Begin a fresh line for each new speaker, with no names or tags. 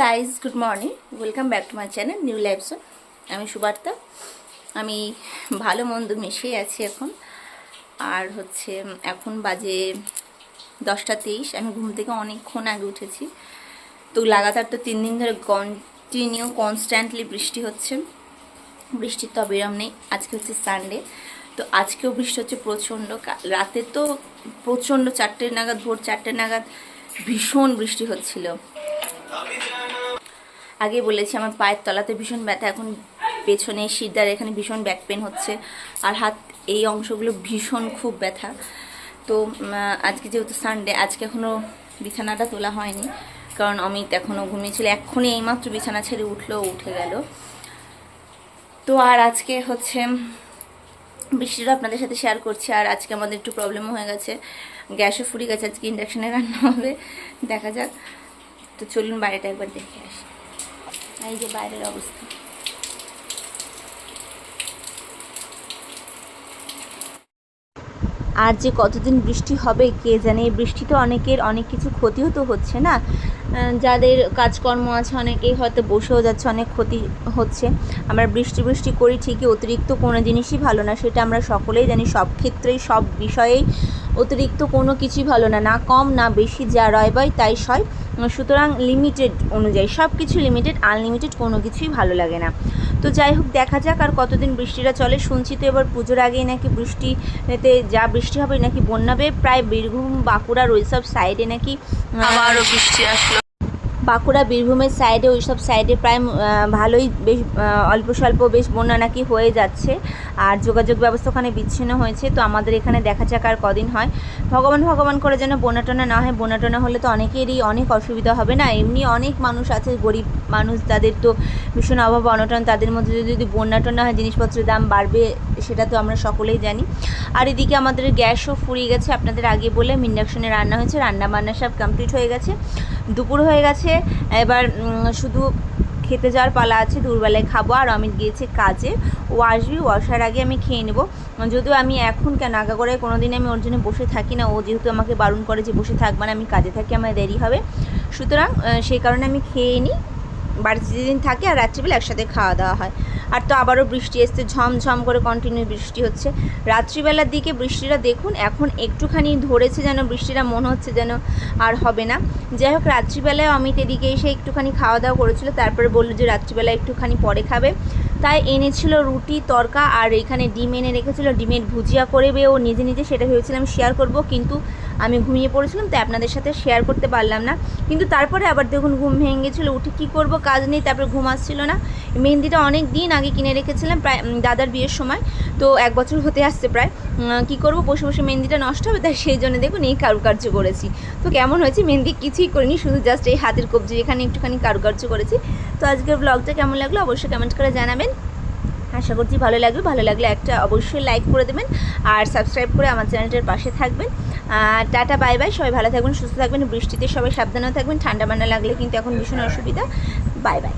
Guys good morning welcome back to my channel new লাইফসন আমি সুবার্তা। আমি ভালো মন্দ মিশিয়ে আছি এখন। আর হচ্ছে, এখন বাজে দশটা তেইশ। আমি ঘুম থেকে অনেকক্ষণ আগে উঠেছি। তো লাগাতার তো তিন দিন ধরে কন্টিনিউ কনস্ট্যান্টলি বৃষ্টি হচ্ছে। বৃষ্টির তো বিরাম নেই। আজকে হচ্ছে সানডে তো আজকেও বৃষ্টি হচ্ছে প্রচণ্ড। রাতে তো প্রচণ্ড চারটে নাগাদ, ভোর চারটে নাগাদ ভীষণ বৃষ্টি হচ্ছিল। আগে বলেছি আমার পায়ের তলাতে ভীষণ ব্যথা, এখন পেছনে শিরদার এখানে ভীষণ ব্যাক পেন হচ্ছে আর হাত, এই অংশগুলো ভীষণ খুব ব্যথা। তো আজকে যেহেতু সানডে আজকে এখনও বিছানাটা তোলা হয়নি কারণ অমিত এখনও ঘুমিয়েছিল এক্ষুনি এইমাত্র বিছানা ছেড়ে উঠল, উঠে গেল। তো আর আজকে হচ্ছে, বৃষ্টিটা আপনাদের সাথে শেয়ার করছি আর আজকে আমাদের একটু প্রবলেমও হয়ে গেছে। গ্যাসও ফুরিয়ে গেছে, আজকে ইন্ডাকশানে রান্না হবে। দেখা যাক। তো চলুন বাইরেটা একবার দেখে আসি। এই যে বাইরের অবস্থা। আর যে কতদিন বৃষ্টি হবে, কে জানে, এই বৃষ্টিতে অনেকের অনেক কিছু ক্ষতিও তো হচ্ছে না। যাদের কাজকর্ম আছে, অনেকেই হয়তো বসেও যাচ্ছে, অনেক ক্ষতি হচ্ছে। আমরা বৃষ্টি বৃষ্টি করি ঠিকই, অতিরিক্ত কোনো জিনিসই ভালো না, সেটা আমরা সকলেই জানি, সব ক্ষেত্রেই, সব বিষয়েই অতিরিক্ত কোনো কিছুই ভালো না না কম, না বেশি, যা রয় বয় তাই সয় সুতরাং লিমিটেড অনুযায়ী সব কিছু লিমিটেড আনলিমিটেড কোনো কিছুই ভালো লাগে না। তো যাই হোক, দেখা যাক আর কতদিন বৃষ্টিটা চলে। শুনছি তো এবার পুজোর আগেই নাকি বৃষ্টিতে যা বৃষ্টি হবে নাকি বন্যাবে প্রায় বীরভূম বাঁকুড়ার ওই সব সাইডে নাকি
আবারও বৃষ্টি আসলো।
বাঁকুড়া বীরভূমের সাইডে ওই সব সাইডে প্রায় ভালোই বেশ অল্প স্বল্প বেশ বন্যা নাকি হয়ে যাচ্ছে। আর যোগাযোগ ব্যবস্থা ওখানে বিচ্ছিন্ন হয়েছে। তো আমাদের এখানে দেখা যাক আর কদিন হয়। ভগবান ভগবান করে যেন বন্যা টনা না হয়। বন্যা টনা হলে তো অনেকেরই অনেক অসুবিধা হবে না। এমনি অনেক মানুষ আছে, গরিব মানুষ তাদের তো ভীষণ অভাব, অনটন। তাদের মধ্যে যদি যদি বন্যা টনা হয়, জিনিসপত্রের দাম বাড়বে, সেটা তো আমরা সকলেই জানি। আর এদিকে আমাদের গ্যাসও ফুরিয়ে গেছে। আপনাদের আগে বলে ইন্ডাকশনে রান্না হয়েছে। রান্না বান্না সব কমপ্লিট হয়ে গেছে। দুপুর হয়ে গেছে। এবার শুধু খেতে যাওয়ার পালা আছে, দুপুরবেলায় খাব। আর অমিত গিয়েছে কাজে। ও আসবি, ও আসার আগে আমি খেয়ে নেব। যদিও আমি এখন কেন আগা করে কোনো দিন আমি ওর জন্য বসে থাকি না। ও যেহেতু আমাকে বারণ করে যে বসে থাকবে না, আমি কাজে থাকি, আমার দেরি হবে। সুতরাং সেই কারণে আমি খেয়ে নিই বাড়িতে যেদিন থাকি আর রাত্রিবেলা একসাথে খাওয়া দাওয়া হয়। আর তো আবারও বৃষ্টি এসছে, ঝমঝম করে কন্টিনিউ বৃষ্টি হচ্ছে। রাত্রিবেলার দিকে বৃষ্টিটা দেখুন, এখন একটুখানি ধরেছে যেন বৃষ্টিটা, মনে হচ্ছে যেন আর হবে না। যাই হোক রাত্রিবেলায় অমিত এদিকে এসে একটুখানি খাওয়া দাওয়া করেছিল, তারপরে বলল যে রাত্রিবেলা একটুখানি পরে খাবে। তাই এনেছিল রুটি, তরকা আর এখানে ডিম এনে রেখেছিল, ডিমের ভুজিয়া করবে ও নিজে নিজে সেটা ভেবেছিলাম শেয়ার করব, কিন্তু আমি ঘুমিয়ে পড়েছিলাম, তাই আপনাদের সাথে শেয়ার করতে পারলাম না। কিন্তু তারপরে আবার দেখুন ঘুম ভেঙে গেছিল, উঠে কী করব, কাজ নেই, তারপরে ঘুম আসছিল না। মেহেন্দিটা অনেক দিন আগে কিনে রেখেছিলাম, প্রায় দাদার বিয়ের সময়। তো এক বছর হতে আসছে প্রায়। কী করব, বসে বসে মেহেন্দিটা নষ্ট হবে, তাই সেই জন্য দেখুন এই কারুকার্য করেছি। তো কেমন হয়েছে, মেহেন্দি কিছুই করিনি, শুধু জাস্ট এই হাতের কবজি, এখানে একটুখানি কারুকার্য করেছি। তো আজকের ব্লগটা কেমন লাগল, অবশ্যই কমেন্ট করে জানাবেন। আশা করছি ভালো লাগবে। ভালো লাগলে একটা অবশ্যই লাইক করে দেবেন আর সাবস্ক্রাইব করে আমার চ্যানেলটার পাশে থাকবেন। টাটা বাই বাই সবাই ভালো থাকবেন, সুস্থ থাকবেন, বৃষ্টিতে সবাই সাবধানে থাকবেন, ঠান্ডা মান্না লাগলে কিন্তু এখন ভীষণ অসুবিধা। Bye bye